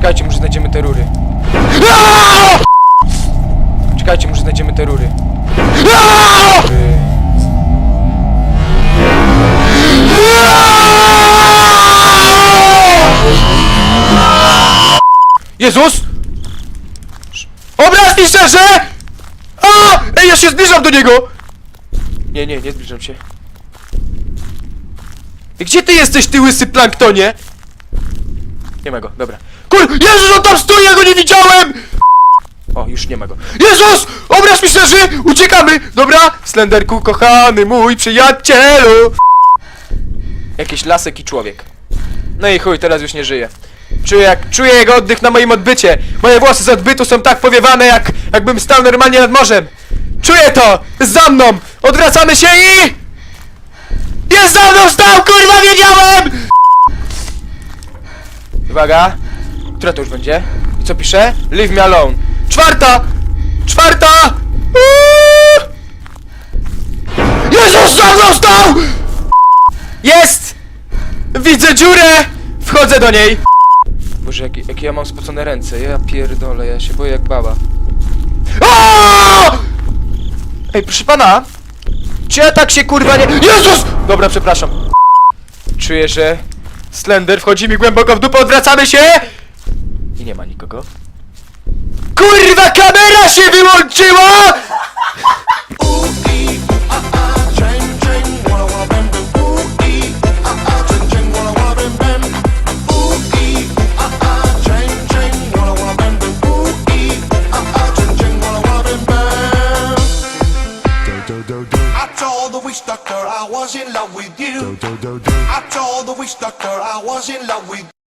Czekajcie, może znajdziemy te rury. Czekajcie, może znajdziemy te rury. Jezus! Obraz mi szczerze! A! Ej, ja się zbliżam do niego! Nie, nie, nie zbliżam się. Gdzie ty jesteś, ty łysy planktonie? Nie ma go, dobra. Kur... Jezus, on tam stoi, ja go nie widziałem! O, już nie ma go. Jezus! Obraz mi szczerzy! Uciekamy! Dobra? Slenderku, kochany mój przyjacielu! Jakiś lasek i człowiek. No i chuj, teraz już nie żyje. Czuję jak, czuję jego oddech na moim odbycie. Moje włosy z odbytu są tak powiewane, jak jakbym stał normalnie nad morzem. Czuję to! Za mną! Odwracamy się i... Jest za mną stał, kurwa, wiedziałem! Uwaga. Która to już będzie? I co pisze? Leave me alone. Czwarta! Czwarta! Uuu! Jezus, za mną stał! Jest! Widzę dziurę! Wchodzę do niej! Boże, jakie, jakie ja mam spocone ręce. Ja pierdolę, ja się boję jak baba. Aaaa! Ej, proszę pana! Czy ja tak się kurwa nie... Jezus! Dobra, przepraszam. Czuję, że Slender wchodzi mi głęboko w dupę, odwracamy się! I nie ma nikogo. Kurwa, kamera się wyłączyła! Cheng cheng walla told the witch doctor I was in love with you. I told the witch doctor I was in love with you.